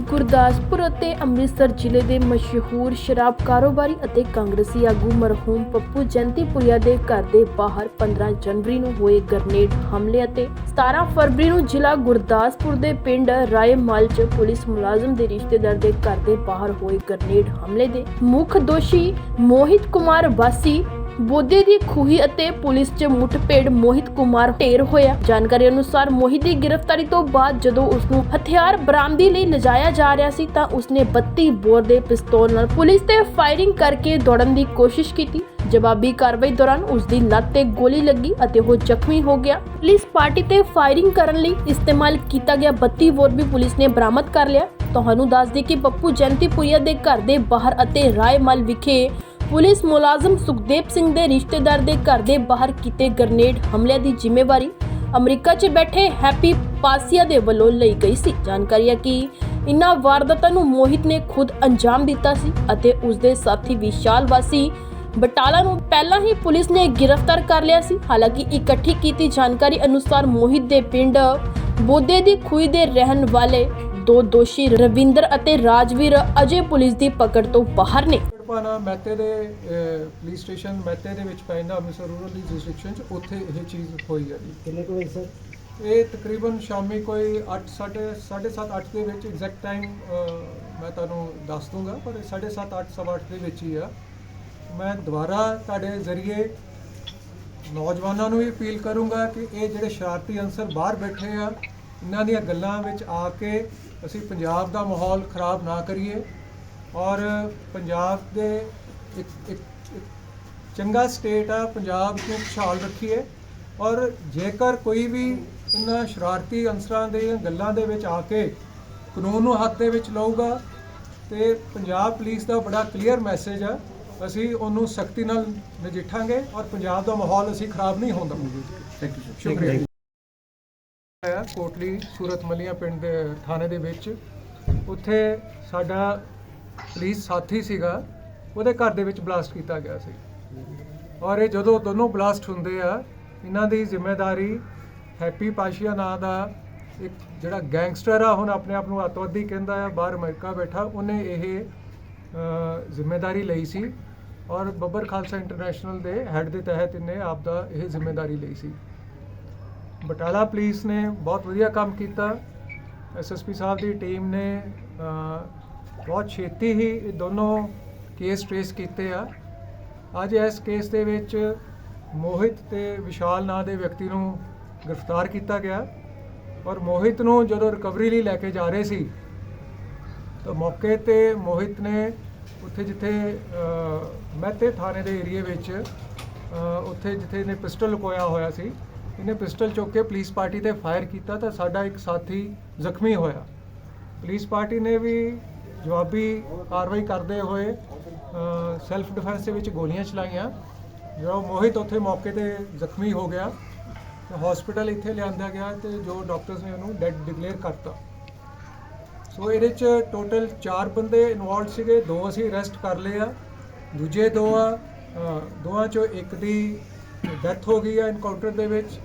ਗੁਰਦਾਸਪੁਰ ਅਤੇ ਅੰਮ੍ਰਿਤਸਰ ਜ਼ਿਲ੍ਹੇ ਦੇ ਮਸ਼ਹੂਰ ਸ਼ਰਾਬ ਕਾਰੋਬਾਰੀ ਅਤੇ ਕਾਂਗਰਸੀ ਆਗੂ ਮਰਹੂਮ ਪੱਪੂ ਜੰਤੀਪੁਰੀਆ ਦੇ ਘਰ ਦੇ ਬਾਹਰ 15 ਜਨਵਰੀ ਨੂੰ ਹੋਏ ਗ੍ਰਨੇਡ ਹਮਲੇ ਅਤੇ 17 ਫਰਵਰੀ ਨੂੰ ਜ਼ਿਲ੍ਹਾ ਗੁਰਦਾਸਪੁਰ ਦੇ ਪਿੰਡ ਰਾਏਮਲ 'ਚ ਪੁਲਿਸ ਮੁਲਾਜ਼ਮ ਦੇ ਰਿਸ਼ਤੇਦਾਰ ਦੇ ਘਰ ਦੇ ਬਾਹਰ ਹੋਏ ਗ੍ਰਨੇਡ ਹਮਲੇ ਦੇ ਮੁੱਖ ਦੋਸ਼ੀ ਮੋਹਿਤ ਕੁਮਾਰ ਵਾਸੀ ਬੋਦੇ ਦੀ ਖੂਹੀ ਅਤੇ ਪੁਲਿਸ 'ਚ ਮੁੱਠਭੇੜ ਮੋਹਿਤ ਕੁਮਾਰ ਢੇਰ ਹੋਇਆ। ਜਾਣਕਾਰੀ ਅਨੁਸਾਰ ਮੋਹਿਤ ਦੀ ਗ੍ਰਿਫਤਾਰੀ ਤੋਂ ਬਾਅਦ ਜਦੋਂ ਉਸ ਨੂੰ ਹਥਿਆਰ ਬਰਾਮਦੀ ਲਈ ਲਿਜਾਇਆ ਜਾ ਰਿਹਾ ਸੀ ਤਾਂ ਉਸਨੇ 32 ਬੋਰ ਦੇ ਪਿਸਤੌਲ ਨਾਲ ਪੁਲਿਸ ਤੇ ਫਾਇਰਿੰਗ ਕਰਕੇ ਦੌੜਨ ਦੀ ਕੋਸ਼ਿਸ਼ ਕੀਤੀ। ਜਵਾਬੀ ਕਾਰਵਾਈ ਦੌਰਾਨ ਉਸ ਦੀ ਲੱਤ ਤੇ ਗੋਲੀ ਲੱਗੀ ਅਤੇ ਉਹ ਜ਼ਖਮੀ ਹੋ ਗਿਆ। ਪੁਲਿਸ ਪਾਰਟੀ ਤੇ ਫਾਇਰਿੰਗ ਕਰਨ ਲਈ ਇਸਤੇਮਾਲ ਕੀਤਾ ਗਿਆ 32 ਬੋਰ ਵੀ ਪੁਲਿਸ ਨੇ ਬਰਾਮਦ ਕਰ ਲਿਆ। ਤੁਹਾਨੂੰ ਦੱਸ ਦੇ ਕਿ ਪੱਪੂ ਜੈਂਤੀਪੁਰੀਆ ਦੇ ਘਰ ਦੇ ਬਾਹਰ ਅਤੇ ਰਾਏਮਲ ਵਿਖੇ ਪੁਲਿਸ ਮੁਲਾਜ਼ਮ ਸੁਖਦੇਵ ਸਿੰਘ ਦੇ ਰਿਸ਼ਤੇਦਾਰ ਦੇ ਘਰ ਦੇ ਬਾਹਰ ਕੀਤੇ ਗ੍ਰਨੇਡ ਹਮਲਿਆਂ ਦੀ ਜ਼ਿੰਮੇਵਾਰੀ ਅਮਰੀਕਾ 'ਚ ਬੈਠੇ ਹੈਪੀ ਪਾਸੀਆ ਦੇ ਵੱਲੋਂ ਲਈ ਗਈ ਸੀ। ਜਾਣਕਾਰੀ ਹੈ ਕਿ ਇਨ੍ਹਾਂ ਵਾਰਦਾਤਾਂ ਨੂੰ ਮੋਹਿਤ ਨੇ ਖੁਦ ਅੰਜਾਮ ਦਿੱਤਾ ਸੀ ਅਤੇ ਉਸ ਦੇ ਸਾਥੀ ਵਿਸ਼ਾਲ ਵਾਸੀ ਬਟਾਲਾ ਨੂੰ ਪਹਿਲਾਂ ਹੀ ਪੁਲਿਸ ਨੇ ਗ੍ਰਿਫਤਾਰ ਕਰ ਲਿਆ ਸੀ। ਹਾਲਾਂਕਿ ਇਕੱਠੀ ਕੀਤੀ ਜਾਣਕਾਰੀ ਅਨੁਸਾਰ ਮੋਹਿਤ ਦੇ ਪਿੰਡ ਬੋਦੇ ਦੀ ਖੂਈ ਦੇ ਰਹਿਣ ਵਾਲੇ ਦੋ ਦੋਸ਼ੀ ਰਵਿੰਦਰ ਅਤੇ ਰਾਜਵੀਰ ਅਜੇ ਪੁਲਿਸ ਦੀ ਪਕੜ ਤੋਂ ਬਾਹਰ ਨੇ। ਪਾਣਾ ਮਹਿਤੇ ਦੇ ਪੁਲਿਸ ਸਟੇਸ਼ਨ ਮਹਿਤੇ ਦੇ ਵਿੱਚ ਪੈਂਦਾ ਅੰਮ੍ਰਿਤਸਰ ਰੂਰਲ ਦੀ ਜੁਰਿਸਡਿਕਸ਼ਨ ਚ ਉੱਥੇ ਇਹ ਚੀਜ਼ ਹੋਈ ਹੈ ਜੀ। ਕਿੰਨੇ ਕੁ ਵਜੇ ਸਰ? ਇਹ ਤਕਰੀਬਨ ਸ਼ਾਮੀ ਕੋਈ 8 7:30 8 ਦੇ ਵਿੱਚ ਐਗਜ਼ੈਕਟ ਟਾਈਮ ਮੈਂ ਤੁਹਾਨੂੰ ਦੱਸ ਦੂੰਗਾ ਪਰ 7:30 8 ਸਵਾ ਅੱਠ ਦੇ ਵਿੱਚ ਹੀ ਆ। ਮੈਂ ਦੁਬਾਰਾ ਤੁਹਾਡੇ ਜ਼ਰੀਏ ਨੌਜਵਾਨਾਂ ਨੂੰ ਵੀ ਅਪੀਲ ਕਰੂੰਗਾ ਕਿ ਇਹ ਜਿਹੜੇ ਸ਼ਰਾਰਤੀ ਅੰਸਰ ਬਾਹਰ ਬੈਠੇ ਆ ਇਹਨਾਂ ਦੀਆਂ ਗੱਲਾਂ ਵਿੱਚ ਆ ਕੇ ਅਸੀਂ ਪੰਜਾਬ ਦਾ ਮਾਹੌਲ ਖਰਾਬ ਨਾ ਕਰੀਏ ਔਰ ਪੰਜਾਬ ਦੇ ਇੱਕ ਇੱਕ ਚੰਗਾ ਸਟੇਟ ਆ ਪੰਜਾਬ ਨੂੰ ਖੁਸ਼ਹਾਲ ਰੱਖੀਏ ਔਰ ਜੇਕਰ ਕੋਈ ਵੀ ਇਹਨਾਂ ਸ਼ਰਾਰਤੀ ਅੰਸਰਾਂ ਦੇ ਗੱਲਾਂ ਦੇ ਵਿੱਚ ਆ ਕੇ ਕਾਨੂੰਨ ਨੂੰ ਹੱਥ ਦੇ ਵਿੱਚ ਲਊਗਾ ਤੇ ਪੰਜਾਬ ਪੁਲਿਸ ਦਾ ਬੜਾ ਕਲੀਅਰ ਮੈਸੇਜ ਆ ਅਸੀਂ ਉਹਨੂੰ ਸਖਤੀ ਨਾਲ ਨਜਿੱਠਾਂਗੇ ਔਰ ਪੰਜਾਬ ਦਾ ਮਾਹੌਲ ਅਸੀਂ ਖਰਾਬ ਨਹੀਂ ਹੋਣ ਦਵਾਂਗੇ। ਥੈਂਕ ਯੂ ਸ਼ੁਕਰੀਆ। ਕੋਟਲੀ ਸੂਰਤ ਮਲੀਆਂ ਪਿੰਡ ਦੇ ਥਾਣੇ ਦੇ ਵਿੱਚ। ਉੱਥੇ ਸਾਡਾ ਪੁਲਿਸ ਸਾਥੀ ਸੀਗਾ ਉਹਦੇ ਘਰ ਦੇ ਵਿੱਚ ਬਲਾਸਟ ਕੀਤਾ ਗਿਆ ਸੀ। ਔਰ ਇਹ ਜਦੋਂ ਦੋਨੋਂ ਬਲਾਸਟ ਹੁੰਦੇ ਆ ਇਹਨਾਂ ਦੀ ਜ਼ਿੰਮੇਵਾਰੀ ਹੈਪੀ ਪਾਸ਼ੀਆ ਨਾਂ ਦਾ ਇੱਕ ਜਿਹੜਾ ਗੈਂਗਸਟਰ ਆ ਹੁਣ ਆਪਣੇ ਆਪ ਨੂੰ ਅੱਤਵਾਦੀ ਕਹਿੰਦਾ ਆ ਬਾਹਰ ਅਮਰੀਕਾ ਬੈਠਾ ਉਹਨੇ ਇਹ ਅ, ਜ਼ਿੰਮੇਵਾਰੀ ਲਈ ਸੀ। ਔਰ ਬੱਬਰ ਖਾਲਸਾ ਇੰਟਰਨੈਸ਼ਨਲ ਦੇ ਹੈੱਡ ਦੇ ਤਹਿਤ ਇਹਨੇ ਆਪ ਦਾ ਇਹ ਜ਼ਿੰਮੇਵਾਰੀ ਲਈ ਸੀ। ਬਟਾਲਾ ਪੁਲਿਸ ਨੇ ਬਹੁਤ ਵਧੀਆ ਕੰਮ ਕੀਤਾ। ਐਸਐਸਪੀ ਸਾਹਿਬ ਦੀ ਟੀਮ ਨੇ ਬਹੁਤ ਛੇਤੀ ਹੀ ਇਹ ਦੋਨੋਂ ਕੇਸ ਟ੍ਰੇਸ ਕੀਤੇ ਆ। ਅੱਜ ਇਸ ਕੇਸ ਦੇ ਵਿੱਚ ਮੋਹਿਤ ਤੇ ਵਿਸ਼ਾਲ ਨਾਂ ਦੇ ਵਿਅਕਤੀ ਨੂੰ ਗ੍ਰਿਫਤਾਰ ਕੀਤਾ ਗਿਆ। ਔਰ ਮੋਹਿਤ ਨੂੰ ਜਦੋਂ ਰਿਕਵਰੀ ਲਈ ਲੈ ਕੇ ਜਾ ਰਹੇ ਸੀ, ਤਾਂ ਮੌਕੇ ਤੇ ਮੋਹਿਤ ਨੇ ਉੱਥੇ ਜਿੱਥੇ ਮਹਿਤੇ ਥਾਣੇ ਦੇ ਏਰੀਏ ਵਿੱਚ ਉੱਥੇ ਜਿੱਥੇ ਇਹਨੇ ਪਿਸਟਲ ਲੁਕੋਇਆ ਹੋਇਆ ਸੀ ਇਹਨੇ ਪਿਸਟਲ ਚੁੱਕ ਕੇ ਪੁਲਿਸ ਪਾਰਟੀ ਤੇ ਫਾਇਰ ਕੀਤਾ ਤਾਂ ਸਾਡਾ ਇੱਕ ਸਾਥੀ ਜ਼ਖਮੀ ਹੋਇਆ। ਪੁਲਿਸ ਪਾਰਟੀ ਨੇ ਵੀ ਜਵਾਬੀ ਕਾਰਵਾਈ ਕਰਦੇ ਹੋਏ ਸੈਲਫ ਡਿਫੈਂਸ ਦੇ ਵਿੱਚ ਗੋਲੀਆਂ ਚਲਾਈਆਂ। ਜੋ ਮੋਹਿਤ ਉੱਥੇ ਮੌਕੇ ਤੇ ਜ਼ਖਮੀ ਹੋ ਗਿਆ। ਤੇ ਹਸਪੀਟਲ ਇੱਥੇ ਲਿਆਂਦਾ ਗਿਆ ਤੇ ਜੋ ਡਾਕਟਰਸ ਨੇ ਉਹਨੂੰ ਡੈਡ ਡਿਕਲੇਅਰ ਕਰਤਾ। ਸੋ ਇਹਦੇ ਚ ਟੋਟਲ 4 ਬੰਦੇ ਇਨਵੋਲਡ ਸੀਗੇ ਦੋ ਅਸੀਂ ਅਰੈਸਟ ਕਰ ਲਏ ਆ। ਦੂਜੇ ਦੋ ਆ ਅ, ਦੋਵਾਂ ਚੋਂ ਇੱਕ ਦੀ ਡੈਥ ਹੋ ਗਈ ਆ ਇਨਕਾਊਂਟਰ ਦੇ ਵਿੱਚ।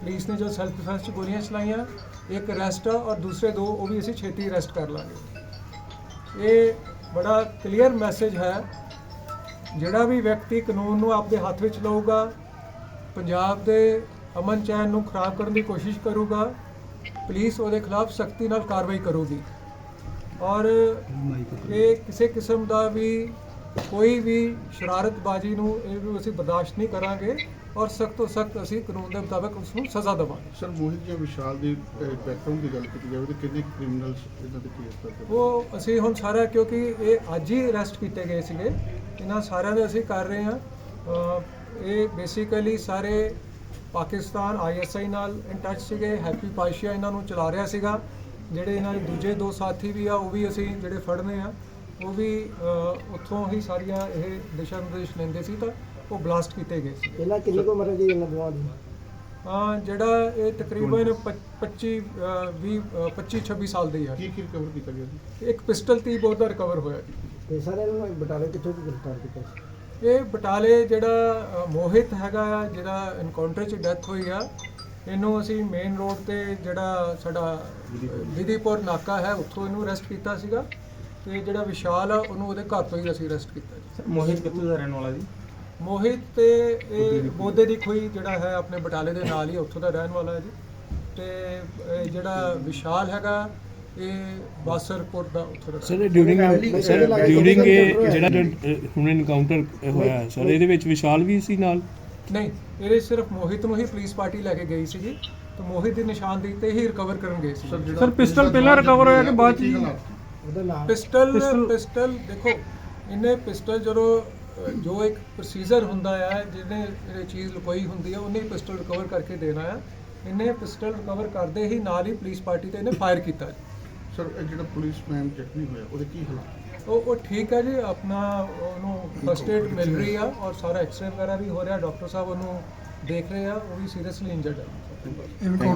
ਪੁਲਿਸ ਨੇ ਜੋ ਸੈਲਫ ਡਿਫੈਂਸ ਚ ਗੋਲੀਆਂ ਚਲਾਈਆਂ ਇੱਕ ਅਰੈਸਟ ਆ ਔਰ ਦੂਸਰੇ ਦੋ ਉਹ ਵੀ ਅਸੀਂ ਛੇਤੀ ਅਰੈਸਟ ਕਰ ਲਾਂਗੇ। ਇਹ ਬੜਾ ਕਲੀਅਰ ਮੈਸੇਜ ਹੈ। ਜਿਹੜਾ ਵੀ ਵਿਅਕਤੀ ਕਾਨੂੰਨ ਨੂੰ ਆਪਦੇ ਹੱਥ ਵਿੱਚ ਲਊਗਾ ਪੰਜਾਬ ਦੇ ਅਮਨ ਚੈਨ ਨੂੰ ਖਰਾਬ ਕਰਨ ਦੀ ਕੋਸ਼ਿਸ਼ ਕਰੂਗਾ ਪੁਲਿਸ ਉਹਦੇ ਖਿਲਾਫ ਸਖਤੀ ਨਾਲ ਕਾਰਵਾਈ ਕਰੂਗੀ। ਔਰ ਇਹ ਕਿਸੇ ਕਿਸਮ ਦਾ ਵੀ ਕੋਈ ਵੀ ਸ਼ਰਾਰਤਬਾਜ਼ੀ ਨੂੰ ਇਹ ਨੂੰ ਅਸੀਂ ਬਰਦਾਸ਼ਤ ਨਹੀਂ ਕਰਾਂਗੇ ਔਰ ਸਖਤ ਤੋਂ ਸਖਤ ਅਸੀਂ ਕਾਨੂੰਨ ਦੇ ਮੁਤਾਬਕ ਉਸ ਨੂੰ ਸਜ਼ਾ ਦੇਵਾਂਗੇ। ਸਰ ਮੋਹਿਤ ਜਾਂ ਵਿਸ਼ਾਲ ਦੀ ਬੈਕਗ੍ਰਾਉਂਡ ਦੀ ਗੱਲ ਕੀਤੀ ਜਾਵੇ ਤਾਂ ਕਿੰਨੇ ਕ੍ਰਿਮੀਨਲਸ ਇਹਨਾਂ ਦੇ ਕੇਸ ਕਰਦੇ ਉਹ ਅਸੀਂ ਹੁਣ ਸਾਰਾ ਕਿਉਂਕਿ ਇਹ ਅੱਜ ਹੀ ਅਰੈਸਟ ਕੀਤੇ ਗਏ ਸੀਗੇ। ਇਹਨਾਂ ਸਾਰਿਆਂ ਦੇ ਅਸੀਂ ਕਰ ਰਹੇ ਹਾਂ। ਇਹ ਬੇਸਿਕਲੀ ਸਾਰੇ ਪਾਕਿਸਤਾਨ ਆਈਐਸਆਈ ਨਾਲ ਇਨ ਟੱਚ ਸੀਗੇ। ਹੈਪੀ ਪਾਸ਼ੀਆ ਇਹਨਾਂ ਨੂੰ ਚਲਾ ਰਿਹਾ ਸੀਗਾ। ਜਿਹੜੇ ਇਹਨਾਂ ਦੇ ਦੂਜੇ ਦੋ ਸਾਥੀ ਵੀ ਆ ਉਹ ਵੀ ਅਸੀਂ ਜਿਹੜੇ ਫੜਨੇ ਆ। ਉਹ ਵੀ ਉੱਥੋਂ ਹੀ ਸਾਰੀਆਂ ਇਹ ਦਿਸ਼ਾ ਨਿਰਦੇਸ਼ ਲੈਂਦੇ ਸੀ ਤਾਂ ਉਹ ਬਲਾਸਟ ਕੀਤੇ ਗਏ ਸੀ। ਇਹਨਾਂ ਕਿੰਨੀ ਕੁ ਉਮਰ ਹੈ ਜੀ ਇਹਨਾਂ ਦੋਵਾਂ ਦੀ? ਹਾਂ ਜਿਹੜਾ ਇਹ ਤਕਰੀਬਨ 25 20 25 26 ਸਾਲ ਦੇ ਆ। ਕੀ ਕੀ ਰਿਕਵਰ ਕੀਤਾ ਗਿਆ ਜੀ? ਇੱਕ ਪਿਸਟਲ ਤੀ ਬਹੁਤ ਦਾ ਰਿਕਵਰ ਹੋਇਆ ਜੀ। ਤੇ ਸਰ ਇਹਨਾਂ ਨੂੰ ਬਟਾਲੇ ਕਿੱਥੋਂ ਦੀ ਗ੍ਰਿਫਤਾਰ ਕੀਤਾ ਸੀ? ਇਹ ਬਟਾਲੇ ਜਿਹੜਾ ਮੋਹਿਤ ਹੈਗਾ ਜਿਹੜਾ ਐਨਕਾਊਂਟਰ 'ਚ ਡੈਥ ਹੋਈ ਆ ਇਹਨੂੰ ਅਸੀਂ ਮੇਨ ਰੋਡ ਤੇ ਜਿਹੜਾ ਸਾਡਾ ਵਿਧੀਪੁਰ। ਨਾਕਾ ਹੈ ਉੱਥੋਂ ਇਹਨੂੰ ਅਰੈਸਟ ਕੀਤਾ ਸੀਗਾ। ਤੇ ਜਿਹੜਾ ਵਿਸ਼ਾਲ ਆ ਉਹਨੂੰ ਉਹਦੇ ਘਰ ਤੋਂ ਹੀ ਅਸੀਂ ਅਰੈਸਟ ਕੀਤਾ ਜੀ। ਮੋਹਿਤ ਕਿੱਥੋਂ ਦਾ ਰਹਿਣ ਵਾਲਾ ਜੀ? ਮੋਹਿਤ ਤੇ ਇਹ ਬੋਦੇ ਦੀ ਖੋਈ ਜਿਹੜਾ ਹੈ ਆਪਣੇ ਬਟਾਲੇ ਦੇ ਨਾਲ ਹੀ ਉੱਥੋਂ ਦਾ ਰਹਿਣ ਵਾਲਾ ਹੈ ਜੀ। ਤੇ ਇਹ ਜਿਹੜਾ ਵਿਸ਼ਾਲ ਹੈਗਾ ਇਹ ਬਾਸਰਪੁਰ ਦਾ ਉੱਥੋਂ ਦਾ। ਸਰ ਡਿਊਰਿੰਗ ਸਰ ਡਿਊਰਿੰਗ ਇਹ ਜਿਹੜਾ ਹੁਣ ਇਨਕਾਊਂਟਰ ਹੋਇਆ ਹੈ, ਸਰ ਇਹਦੇ ਵਿੱਚ ਵਿਸ਼ਾਲ ਵੀ ਸੀ ਨਾਲ? ਨਹੀਂ ਇਹਦੇ ਸਿਰਫ ਮੋਹਿਤ ਨੂੰ ਹੀ ਪੁਲਿਸ ਪਾਰਟੀ ਲੈ ਕੇ ਗਈ ਸੀਗੀ ਤੇ ਮੋਹਿਤ ਦੀ ਨਿਸ਼ਾਨਦੇਹੀ ਤੇ ਹੀ ਰਿਕਵਰ ਕਰਨ ਗਏ ਸੀ ਸਰ ਪਿਸਟਲ ਪਹਿਲਾਂ ਰਿਕਵਰ ਹੋਇਆ ਕਿ ਬਾਅਦ ਚ ਉਹਦਾ ਨਾਮ ਪਿਸਟਲ ਪਿਸਟਲ ਦੇਖੋ ਇਹਨੇ ਪਿਸਟਲ ਜਦੋਂ ਜੋ ਇੱਕ ਪ੍ਰੋਸੀਜਰ ਹੁੰਦਾ ਹੈ ਜਿਹਨੇ ਇਹ ਚੀਜ਼ ਲੁਕੋਈ ਹੁੰਦੀ ਹੈ ਉਹਨੇ ਪਿਸਟਲ ਰਿਕਵਰ ਕਰਕੇ ਦੇਣਾ ਹੈ ਇਹਨੇ ਪਿਸਟਲ ਰਿਕਵਰ ਕਰਦੇ ਹੀ ਨਾਲ ਹੀ ਪੁਲਿਸ ਪਾਰਟੀ ਤੇ ਇਹਨੇ ਫਾਇਰ ਕੀਤਾ ਸਰ ਇਹ ਜਿਹੜਾ ਪੁਲਿਸਮੈਨ ਜ਼ਖਮੀ ਹੋਇਆ ਉਹਦੇ ਕੀ ਹਾਲਾਤ? ਉਹ ਉਹ ਠੀਕ ਹੈ ਜੀ ਆਪਣਾ ਉਹਨੂੰ ਫਸਟ ਏਡ ਮਿਲ ਰਹੀ ਆ ਔਰ ਸਾਰਾ ਐਕਸਰੇ ਵਗੈਰਾ ਵੀ ਹੋ ਰਿਹਾ ਡਾਕਟਰ ਸਾਹਿਬ ਉਹਨੂੰ ਦੇਖ ਰਹੇ ਆ ਉਹ ਵੀ ਸੀਰੀਅਸਲੀ ਇੰਜਰਡ ਹੈ